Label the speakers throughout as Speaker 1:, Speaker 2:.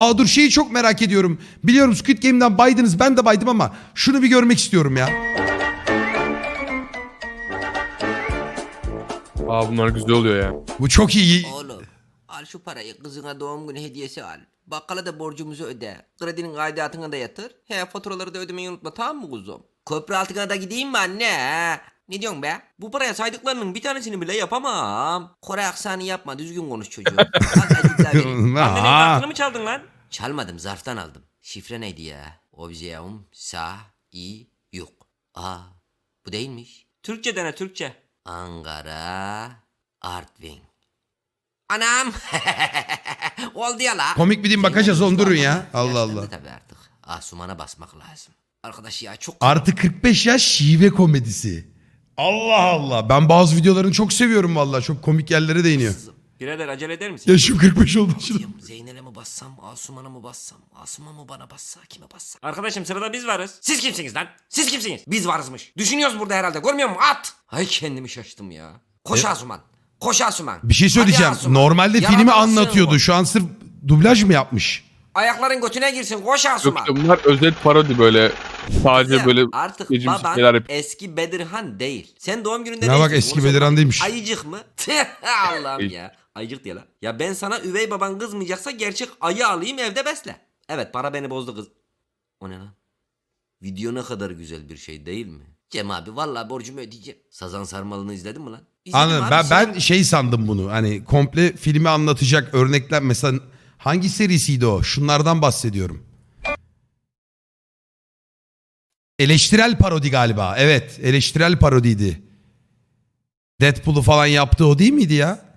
Speaker 1: Aa dur şeyi çok merak ediyorum. Biliyorum Squid Game'den baydınız ben de baydım ama şunu bir görmek istiyorum ya.
Speaker 2: Aa bunlar güzel oluyor ya.
Speaker 1: Bu çok iyi.
Speaker 3: Oğlum al şu parayı kızına doğum günü hediyesi al. Bakkala da borcumuzu öde. Kredinin aidatını da yatır. He faturaları da ödemeyi unutma tamam mı kuzum? Köprü altına da gideyim mi anne? he? Ne diyorsun be? Bu paraya saydıklarının bir tanesini bile yapamam. Kore aksanı yapma düzgün konuş çocuğum. Al vereyim.
Speaker 4: Annenin
Speaker 1: Aa,
Speaker 4: kartını mı çaldın lan?
Speaker 3: Çalmadım zarftan aldım. Şifre neydi ya? Objeum sa i yok. Aa bu değilmiş.
Speaker 4: Türkçe dene Türkçe.
Speaker 3: Ankara Artvin. Anam. Oldu ya la.
Speaker 1: Komik bir din bakacağız, onu durun ya. Allah Allah.
Speaker 3: Tabii artık. Asumana basmak lazım. Arkadaş ya çok
Speaker 1: Artı 45 yaş şive komedisi. Allah Allah. Ben bazı videolarını çok seviyorum vallahi. Çok komik yerlere değiniyor.
Speaker 4: Birader acele eder misin?
Speaker 1: Yaşım 45 oldu şimdi.
Speaker 3: Zeynel'e mi bassam, Asuman'a mı bassam, Asuman mı bana bassa, kime bassam?
Speaker 4: Arkadaşım sırada biz varız. Siz kimsiniz lan? Siz kimsiniz? Biz varızmış. Düşünüyoruz burada herhalde. Görmüyor musun? At!
Speaker 3: Ay kendimi şaştım ya. Koş Asuman. Koş Asuman.
Speaker 1: Bir şey söyleyeceğim.
Speaker 3: Hadi Asuman.
Speaker 1: Normalde
Speaker 3: Yalan
Speaker 1: filmi anlatıyordu.
Speaker 3: bu.
Speaker 1: Şu an sırf dublaj mı yapmış?
Speaker 3: Ayakların götüne girsin. Koş Asuman.
Speaker 2: işte bunlar özel parodi böyle. Sadece
Speaker 3: Ya,
Speaker 2: böyle
Speaker 3: artık
Speaker 2: gecimsi
Speaker 3: baban
Speaker 2: şeyler yap.
Speaker 3: eski Bedirhan değil. Sen doğum gününde
Speaker 1: Ne
Speaker 3: ne
Speaker 1: bak, eski Bedirhan değilmiş.
Speaker 3: Ayıcık mı? Allah'ım ya. Ayıcık diye lan. Ya ben sana üvey baban kızmayacaksa gerçek ayı alayım evde besle. Evet para beni bozdu kız. O ne lan? Video ne kadar güzel bir şey değil mi? Cem abi vallahi borcumu ödeyeceğim. Sazan Sarmalı'nı izledin mi lan? İzledim
Speaker 1: Anladım.
Speaker 3: abi,
Speaker 1: Ben,
Speaker 3: sen-
Speaker 1: ben şey sandım bunu. Hani komple filmi anlatacak örnekler. Mesela hangi serisiydi o? Şunlardan bahsediyorum. Eleştirel parodi galiba. Evet. Eleştirel parodiydi. Deadpool'u falan yaptığı o değil miydi ya?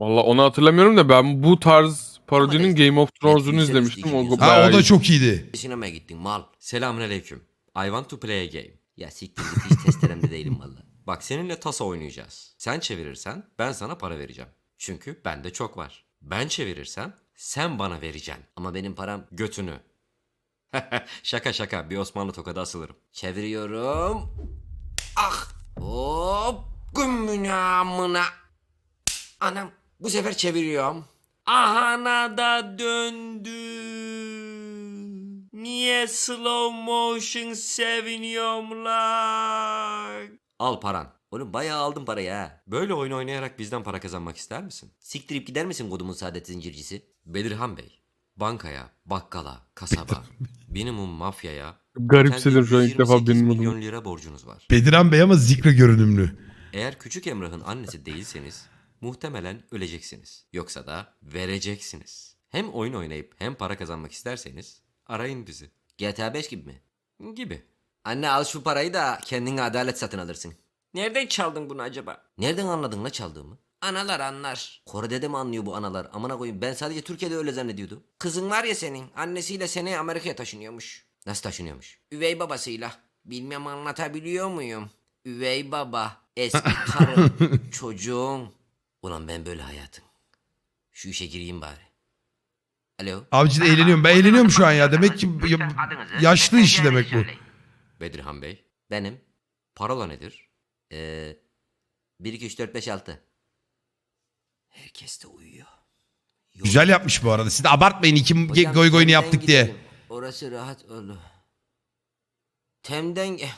Speaker 2: Valla onu hatırlamıyorum da ben bu tarz parodinin Game of Thrones'unu izlemiştim. O
Speaker 3: ikimiz.
Speaker 1: Ha,
Speaker 2: bayağı
Speaker 1: o da
Speaker 2: iyi.
Speaker 1: çok iyiydi.
Speaker 3: Sinemaya gittin mal. Selamünaleyküm. I want to play a game. Ya siktir git hiç testeremde değilim valla. Bak seninle tasa oynayacağız. Sen çevirirsen ben sana para vereceğim. Çünkü bende çok var. Ben çevirirsem sen bana vereceksin. Ama benim param götünü. şaka şaka bir Osmanlı tokadı asılırım. Çeviriyorum. Ah! Hop! Gümmüne amına. Anam bu sefer çeviriyorum. Ahana da döndü. Niye slow motion seviniyorum lan? Al paran. Oğlum bayağı aldım parayı ha. Böyle oyun oynayarak bizden para kazanmak ister misin? Siktirip gider misin kodumun saadet zincircisi? Bedirhan Bey. Bankaya, bakkala, kasaba, minimum mafyaya...
Speaker 2: Garipsedim şu an ilk defa
Speaker 3: 128
Speaker 2: benim
Speaker 3: milyon lira borcunuz var.
Speaker 1: Bediran Bey ama zikre görünümlü.
Speaker 3: Eğer küçük Emrah'ın annesi değilseniz muhtemelen öleceksiniz. Yoksa da vereceksiniz. Hem oyun oynayıp hem para kazanmak isterseniz arayın bizi. GTA 5 gibi mi? Gibi. Anne al şu parayı da kendine adalet satın alırsın.
Speaker 4: Nereden çaldın bunu acaba?
Speaker 3: Nereden anladın la çaldığımı? Analar anlar. Kore'de de mi anlıyor bu analar? Amına koyayım ben sadece Türkiye'de öyle zannediyordum. Kızın var ya senin annesiyle seneye Amerika'ya taşınıyormuş. Nasıl taşınıyormuş? Üvey babasıyla. Bilmem anlatabiliyor muyum? Üvey baba, eski karı, çocuğun. Ulan ben böyle hayatım. Şu işe gireyim bari. Alo.
Speaker 1: Abici de eğleniyorum. Ben eğleniyorum şu an ya. Demek ki ya- yaşlı işi demek bu.
Speaker 3: Bedirhan Bey. Benim. Parola nedir? Ee, 1, 2, 3, 4, 5, 6. Herkes de uyuyor. Yok.
Speaker 1: Güzel yapmış bu arada. Siz de abartmayın. İki
Speaker 3: Hocam,
Speaker 1: goy goyunu
Speaker 3: Tem'den
Speaker 1: yaptık diye.
Speaker 3: gidelim. Orası rahat olur. Tem'den... ge-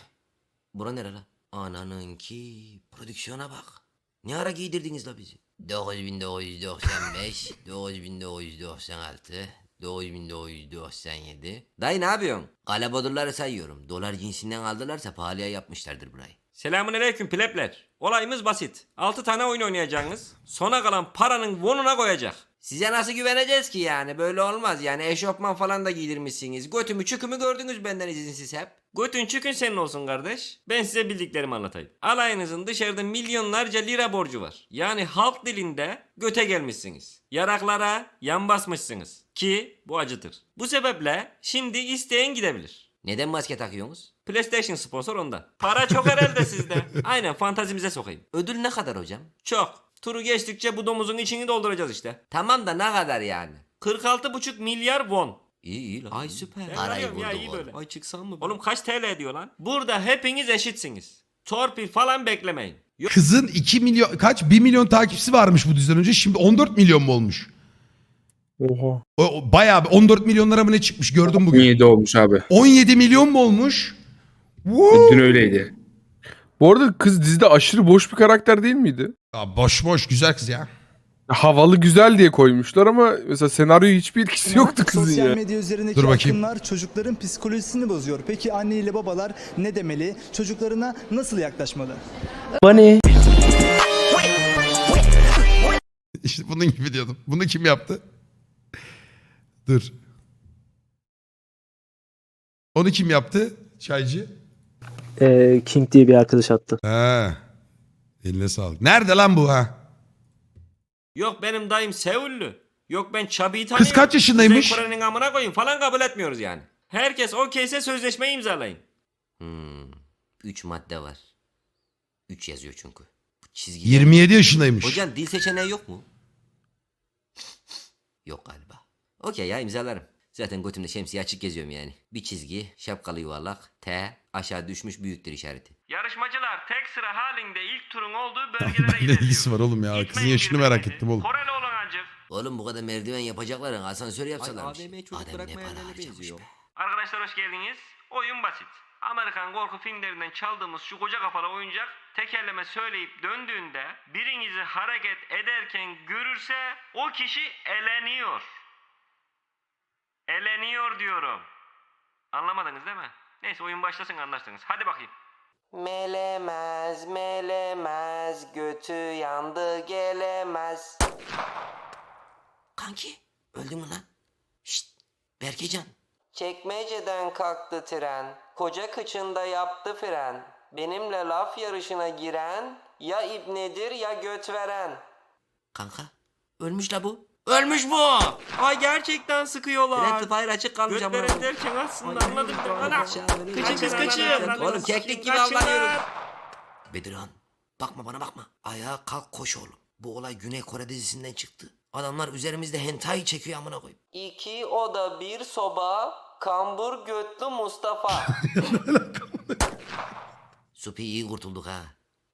Speaker 3: Bura nere la? Ananınki. Prodüksiyona bak. Ne ara giydirdiniz la bizi? 9995, 9996, 9997. Dayı ne yapıyorsun? Kalabodurları sayıyorum. Dolar cinsinden aldılarsa pahalıya yapmışlardır burayı.
Speaker 4: Selamun aleyküm plepler. Olayımız basit. 6 tane oyun oynayacaksınız. Sona kalan paranın vonuna koyacak.
Speaker 3: Size nasıl güveneceğiz ki yani? Böyle olmaz yani. Eşofman falan da giydirmişsiniz. Götümü çükümü gördünüz benden izinsiz hep.
Speaker 4: Götün çükün senin olsun kardeş. Ben size bildiklerimi anlatayım. Alayınızın dışarıda milyonlarca lira borcu var. Yani halk dilinde göte gelmişsiniz. Yaraklara yan basmışsınız. Ki bu acıdır. Bu sebeple şimdi isteyen gidebilir.
Speaker 3: Neden maske takıyorsunuz?
Speaker 4: PlayStation sponsor ondan. Para çok herhalde sizde. Aynen fantazimize sokayım.
Speaker 3: Ödül ne kadar hocam?
Speaker 4: Çok. Turu geçtikçe bu domuzun içini dolduracağız işte.
Speaker 3: Tamam da ne kadar yani?
Speaker 4: 46,5 milyar won.
Speaker 3: İyi iyi lan. Ay süper.
Speaker 4: Ben
Speaker 3: Parayı
Speaker 4: arıyorum ya, iyi
Speaker 3: oğlum.
Speaker 4: böyle.
Speaker 3: Ay çıksam mı?
Speaker 4: Oğlum kaç TL ediyor lan? Burada hepiniz eşitsiniz. Torpil falan beklemeyin. Yok
Speaker 1: Kızın 2 milyon kaç 1 milyon takipçisi varmış bu diziden önce. Şimdi 14 milyon mu olmuş?
Speaker 2: Oha.
Speaker 1: O, o bayağı bir 14 milyonlara mı ne çıkmış gördüm bugün.
Speaker 5: 17 olmuş abi.
Speaker 1: 17 milyon mu olmuş?
Speaker 5: Dün öyleydi.
Speaker 2: Bu arada kız dizide aşırı boş bir karakter değil miydi?
Speaker 1: Ya boş boş güzel kız ya.
Speaker 2: Havalı güzel diye koymuşlar ama mesela senaryo hiçbir etkisi yoktu kızın
Speaker 6: Sosyal
Speaker 2: ya.
Speaker 6: medya üzerindeki
Speaker 1: Dur bakayım.
Speaker 6: akımlar çocukların psikolojisini bozuyor. Peki anne ile babalar ne demeli? Çocuklarına nasıl yaklaşmalı?
Speaker 1: İşte bunun gibi diyordum. Bunu kim yaptı? Dur. Onu kim yaptı? Çaycı.
Speaker 7: Ee, King diye bir arkadaş attı.
Speaker 1: Ha. Eline sağlık. Nerede lan bu ha?
Speaker 4: Yok benim dayım Seullü. Yok ben Çabi'yi tanıyorum.
Speaker 1: kaç yaşındaymış?
Speaker 4: Kuzey Kore'nin amına koyun falan kabul etmiyoruz yani. Herkes okeyse sözleşmeyi imzalayın.
Speaker 3: Hmm. 3 madde var. 3 yazıyor çünkü. Bu çizgi.
Speaker 1: 27 yaşındaymış.
Speaker 3: Hocam dil seçeneği yok mu? Yok galiba. Okey ya imzalarım. Zaten götümde şemsiye açık geziyorum yani. Bir çizgi, şapkalı yuvarlak, T, aşağı düşmüş büyüktür işareti.
Speaker 4: Yarışmacılar tek sıra halinde ilk turun olduğu bölgelere
Speaker 1: ne ilgisi var oğlum ya? Kızın yaşını merak ettim oğlum.
Speaker 4: Koreli olun acık.
Speaker 3: Oğlum bu kadar merdiven yapacaklar asansör yapsalarmış.
Speaker 8: AVM çocuk
Speaker 3: Adem ne para
Speaker 8: yerlerine
Speaker 3: harcamış
Speaker 8: benziyor.
Speaker 3: be.
Speaker 4: Arkadaşlar hoş geldiniz. Oyun basit. Amerikan korku filmlerinden çaldığımız şu koca kafalı oyuncak tekerleme söyleyip döndüğünde birinizi hareket ederken görürse o kişi eleniyor. Eleniyor diyorum. Anlamadınız değil mi? Neyse oyun başlasın anlarsınız. Hadi bakayım.
Speaker 3: Melemez, melemez, götü yandı gelemez. Kanki, öldün mü lan? Şşt, Berkecan. Çekmeceden kalktı tren, koca kıçında yaptı fren. Benimle laf yarışına giren, ya ibnedir ya göt veren. Kanka, ölmüş la bu. Ölmüş bu!
Speaker 4: Ay gerçekten sıkıyorlar.
Speaker 3: Friendly fire açık kalmış ama.
Speaker 4: Götlere derken aslında anladım ben. Ana! Kaçın kız kaçın.
Speaker 3: Oğlum keklik gibi
Speaker 4: Kaçın lan.
Speaker 3: avlanıyoruz. Bedirhan bakma bana bakma. Ayağa kalk koş oğlum. Bu olay Güney Kore dizisinden çıktı. Adamlar üzerimizde hentai çekiyor amına koyayım. İki oda bir soba kambur götlü Mustafa. Supi iyi kurtulduk ha.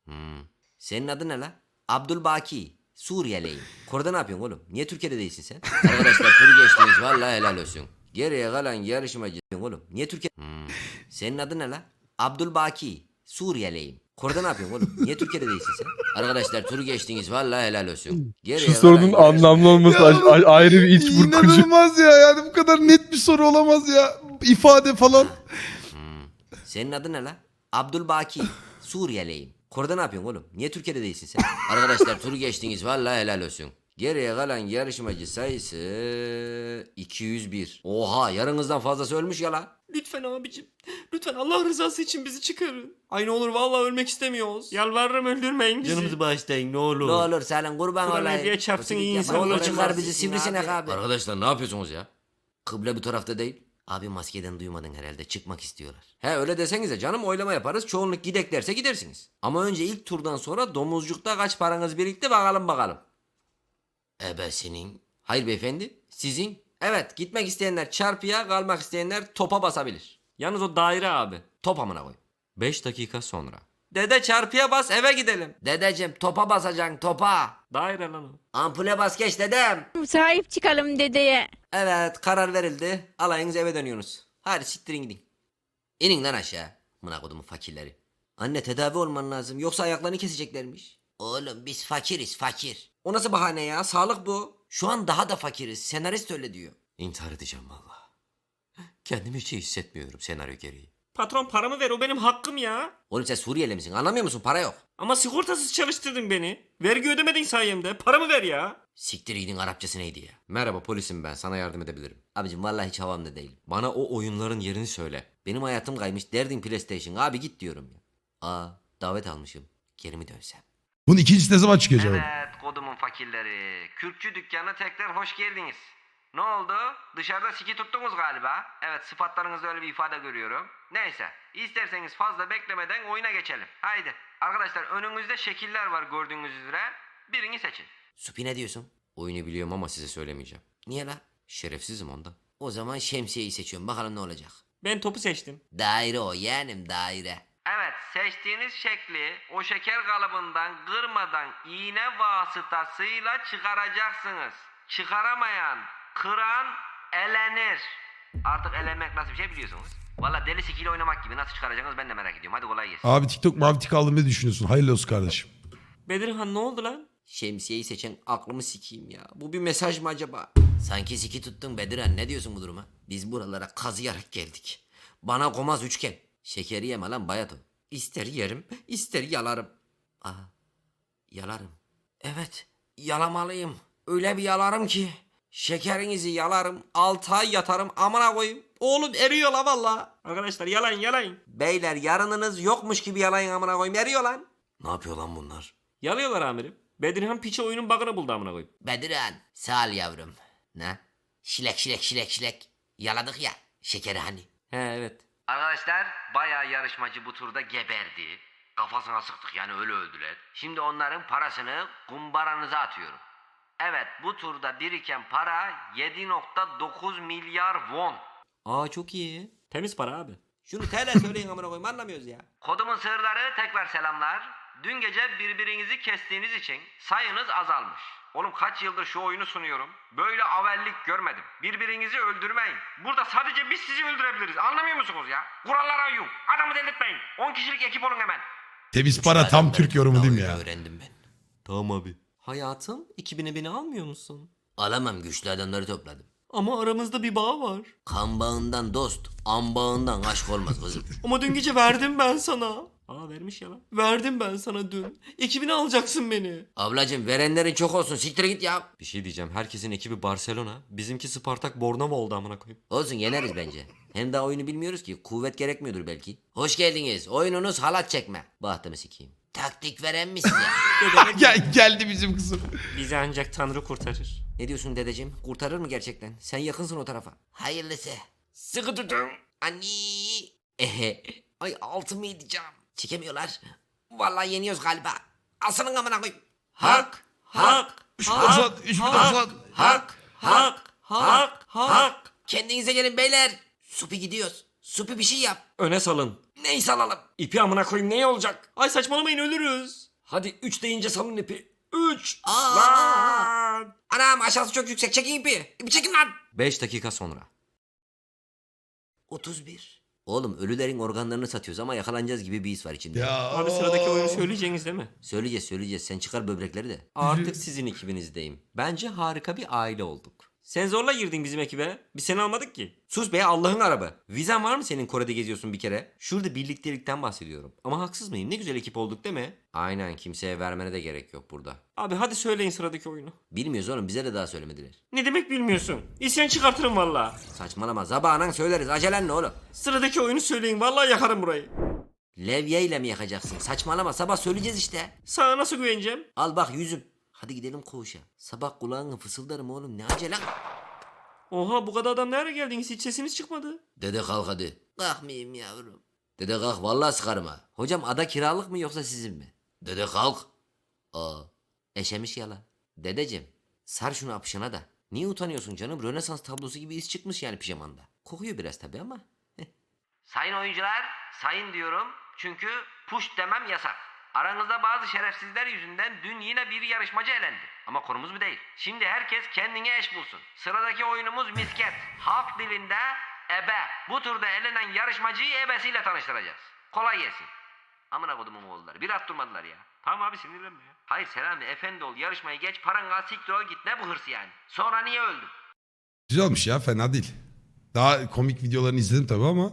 Speaker 3: Hmm. Senin adın ne la? Abdülbaki. Suriyeliyim. Kore'de ne yapıyorsun oğlum? Niye Türkiye'de değilsin sen? Arkadaşlar turu geçtiniz vallahi helal olsun. Geriye kalan yarışmacı oğlum. Niye Türkiye? Hmm. Senin adın ne la? Abdülbaki. Suriyeliyim. Kore'de ne yapıyorsun oğlum? Niye Türkiye'de değilsin sen? Arkadaşlar turu geçtiniz vallahi helal olsun. Geriye
Speaker 2: Şu sorunun
Speaker 3: kalan yarışmacı-
Speaker 2: anlamlı olması a- a- ayrı bir iç burkucu.
Speaker 1: İnanılmaz ya. Yani bu kadar net bir soru olamaz ya. İfade falan.
Speaker 3: Senin adın ne la? Abdülbaki. Suriyeliyim. Kore'de ne yapıyorsun oğlum? Niye Türkiye'de değilsin sen? Arkadaşlar turu geçtiniz vallahi helal olsun. Geriye kalan yarışmacı sayısı 201. Oha yarınızdan fazlası ölmüş ya la.
Speaker 8: Lütfen abicim. Lütfen Allah rızası için bizi çıkarın. Ay ne olur vallahi ölmek istemiyoruz.
Speaker 4: Yalvarırım öldürmeyin bizi.
Speaker 3: bağışlayın ne olur. Ne olur Selen kurban
Speaker 4: Kur'an
Speaker 3: olayım.
Speaker 4: hediye çarpsın iyi insan
Speaker 3: Ne olur çıkar bizi sivrisinek abi. Arkadaşlar ne yapıyorsunuz ya? Kıble bu tarafta değil. Abi maskeden duymadın herhalde çıkmak istiyorlar. He öyle desenize canım oylama yaparız çoğunluk gidek derse gidersiniz. Ama önce ilk turdan sonra domuzcukta kaç paranız birikti bakalım bakalım. Ebe senin. Hayır beyefendi sizin. Evet gitmek isteyenler çarpıya kalmak isteyenler topa basabilir.
Speaker 4: Yalnız o daire abi.
Speaker 3: Top amına koy. 5 dakika sonra. Dede çarpıya bas eve gidelim. Dedeciğim topa basacaksın topa.
Speaker 4: Daire lan o.
Speaker 3: Ampule bas geç dedem.
Speaker 9: Sahip çıkalım dedeye.
Speaker 3: Evet karar verildi. Alayınız eve dönüyorsunuz. Hadi siktirin gidin. İnin lan aşağı. Mına kodumun fakirleri. Anne tedavi olman lazım. Yoksa ayaklarını keseceklermiş. Oğlum biz fakiriz fakir. O nasıl bahane ya? Sağlık bu. Şu an daha da fakiriz. Senarist öyle diyor. İntihar edeceğim valla. Kendimi hiç iyi hissetmiyorum senaryo gereği.
Speaker 4: Patron paramı ver o benim hakkım ya.
Speaker 3: Oğlum sen Suriyeli misin? Anlamıyor musun? Para yok.
Speaker 4: Ama sigortasız çalıştırdın beni. Vergi ödemedin sayemde. Paramı ver ya.
Speaker 3: Siktir gidin Arapçası neydi ya? Merhaba polisim ben sana yardım edebilirim. Abicim vallahi hiç havamda değilim. Bana o oyunların yerini söyle. Benim hayatım kaymış derdin PlayStation abi git diyorum ya. Aa davet almışım. Geri mi dönsem?
Speaker 1: Bunun ikincisi ne zaman çıkıyor acaba?
Speaker 3: Evet kodumun fakirleri. Kürkçü dükkanına tekrar hoş geldiniz. Ne oldu? Dışarıda siki tuttunuz galiba. Evet sıfatlarınızda öyle bir ifade görüyorum. Neyse isterseniz fazla beklemeden oyuna geçelim. Haydi. Arkadaşlar önünüzde şekiller var gördüğünüz üzere. Birini seçin. Supi ne diyorsun? Oyunu biliyorum ama size söylemeyeceğim. Niye la? Şerefsizim onda. O zaman şemsiyeyi seçiyorum. Bakalım ne olacak.
Speaker 4: Ben topu seçtim.
Speaker 3: Daire o yeğenim daire. Evet seçtiğiniz şekli o şeker kalıbından kırmadan iğne vasıtasıyla çıkaracaksınız. Çıkaramayan Kıran elenir. Artık elenmek nasıl bir şey biliyorsunuz. Valla deli sikiyle oynamak gibi nasıl çıkaracaksınız ben de merak ediyorum. Hadi kolay gelsin.
Speaker 1: Abi TikTok mavi tik aldım ne düşünüyorsun? Hayırlı olsun kardeşim.
Speaker 4: Bedirhan ne oldu lan?
Speaker 3: Şemsiyeyi seçen aklımı sikeyim ya. Bu bir mesaj mı acaba? Sanki siki tuttun Bedirhan. Ne diyorsun bu duruma? Biz buralara kazıyarak geldik. Bana komaz üçgen. Şekeri yeme lan bayat o. İster yerim, ister yalarım. Aa, yalarım. Evet, yalamalıyım. Öyle bir yalarım ki. Şekerinizi yalarım, altı ay yatarım, amına koyayım. Oğlum eriyor la valla.
Speaker 4: Arkadaşlar yalan yalan.
Speaker 3: Beyler yarınınız yokmuş gibi yalayın amına koyayım, eriyor lan. Ne yapıyor lan bunlar?
Speaker 4: Yalıyorlar amirim. Bedirhan piçe oyunun bug'ını buldu amına koyayım.
Speaker 3: Bedirhan sağ ol yavrum. Ne? Şilek şilek şilek şilek. Yaladık ya şekeri hani.
Speaker 4: He evet.
Speaker 3: Arkadaşlar bayağı yarışmacı bu turda geberdi. Kafasına sıktık yani öyle öldüler. Şimdi onların parasını kumbaranıza atıyorum. Evet bu turda biriken para 7.9 milyar won.
Speaker 4: Aa çok iyi. Temiz para abi.
Speaker 3: Şunu TL söyleyin amına koyayım anlamıyoruz ya. Kodumun sığırları tekrar selamlar. Dün gece birbirinizi kestiğiniz için sayınız azalmış. Oğlum kaç yıldır şu oyunu sunuyorum. Böyle avellik görmedim. Birbirinizi öldürmeyin. Burada sadece biz sizi öldürebiliriz. Anlamıyor musunuz ya? Kurallara uyun. Adamı delirtmeyin. 10 kişilik ekip olun hemen.
Speaker 1: Temiz para tam Türk yorumu değil mi ya?
Speaker 3: Öğrendim ben.
Speaker 4: Tamam abi. Hayatım 2000'e beni almıyor musun?
Speaker 3: Alamam güçlü adamları topladım.
Speaker 4: Ama aramızda bir bağ var.
Speaker 3: Kan bağından dost, an bağından aşk olmaz kızım.
Speaker 4: Ama dün gece verdim ben sana. Aa vermiş ya lan. Verdim ben sana dün. 2000'e alacaksın beni.
Speaker 3: Ablacım verenlerin çok olsun siktir git ya.
Speaker 4: Bir şey diyeceğim. Herkesin ekibi Barcelona. Bizimki Spartak Bornova oldu amına koyayım.
Speaker 3: Olsun yeneriz bence. Hem daha oyunu bilmiyoruz ki. Kuvvet gerekmiyordur belki. Hoş geldiniz. Oyununuz halat çekme. Bahtımı sikeyim. Taktik veren mi size?
Speaker 1: Gel, geldi bizim kızım.
Speaker 4: Bizi ancak Tanrı kurtarır.
Speaker 3: ne diyorsun dedeciğim? Kurtarır mı gerçekten? Sen yakınsın o tarafa. Hayırlısı.
Speaker 4: Sıkı tutun.
Speaker 3: Anni. Ehe. Ay altımı yiyeceğim. Çekemiyorlar. Vallahi yeniyoruz galiba. Asının amına koyayım.
Speaker 4: Hak. Hak.
Speaker 1: Üç bin doksan, üç bin doksan.
Speaker 4: Hak. Hak. Hak. Hak.
Speaker 3: Kendinize gelin beyler. Supi gidiyoruz. Supi bir şey yap.
Speaker 4: Öne salın.
Speaker 3: Neyse alalım.
Speaker 4: İpi amına koyayım ne olacak? Ay saçmalamayın ölürüz. Hadi 3 deyince salın ipi. 3.
Speaker 3: Aa.
Speaker 4: Lan.
Speaker 3: Anam aşağısı çok yüksek. Çekin ipi. İpi çekin lan.
Speaker 4: 5 dakika sonra.
Speaker 3: 31. Oğlum ölülerin organlarını satıyoruz ama yakalanacağız gibi bir his var içinde.
Speaker 1: Ya.
Speaker 4: Abi sıradaki oyunu söyleyeceğiniz değil mi?
Speaker 3: Söyleyeceğiz söyleyeceğiz. Sen çıkar böbrekleri de.
Speaker 4: Artık sizin ekibinizdeyim. Bence harika bir aile olduk. Sen zorla girdin bizim ekibe. Biz seni almadık ki. Sus be Allah'ın arabı. Vizen var mı senin Kore'de geziyorsun bir kere? Şurada birliktelikten bahsediyorum. Ama haksız mıyım? Ne güzel ekip olduk değil mi?
Speaker 3: Aynen kimseye vermene de gerek yok burada.
Speaker 4: Abi hadi söyleyin sıradaki oyunu.
Speaker 3: Bilmiyoruz oğlum bize de daha söylemediler.
Speaker 4: Ne demek bilmiyorsun. İsyan çıkartırım valla.
Speaker 3: Saçmalama zabanan söyleriz. Acelen ne oğlum?
Speaker 4: Sıradaki oyunu söyleyin vallahi yakarım burayı.
Speaker 3: Levyeyle mi yakacaksın? Saçmalama sabah söyleyeceğiz işte.
Speaker 4: Sana nasıl güveneceğim?
Speaker 3: Al bak yüzüm. Hadi gidelim koğuşa. Sabah kulağını fısıldarım oğlum ne acele.
Speaker 4: Oha bu kadar adam nereye geldiniz? Hiç sesiniz çıkmadı.
Speaker 3: Dede kalk hadi. Kalkmayayım yavrum. Dede kalk vallahi sıkarım ha. Hocam ada kiralık mı yoksa sizin mi? Dede kalk. Aa eşemiş yalan. Dedeciğim sar şunu apışına da. Niye utanıyorsun canım? Rönesans tablosu gibi iz çıkmış yani pijamanda. Kokuyor biraz tabi ama. sayın oyuncular sayın diyorum çünkü push demem yasak. Aranızda bazı şerefsizler yüzünden dün yine bir yarışmacı elendi. Ama konumuz bu değil. Şimdi herkes kendine eş bulsun. Sıradaki oyunumuz misket. Halk dilinde ebe. Bu turda elenen yarışmacıyı ebesiyle tanıştıracağız. Kolay gelsin. Amına kodumun oğulları. Bir at durmadılar ya.
Speaker 4: Tamam abi sinirlenme ya.
Speaker 3: Hayır Selami efendi ol yarışmayı geç paran al siktir ol git ne bu hırs yani. Sonra niye öldün?
Speaker 1: Güzel olmuş ya fena değil. Daha komik videolarını izledim tabii ama.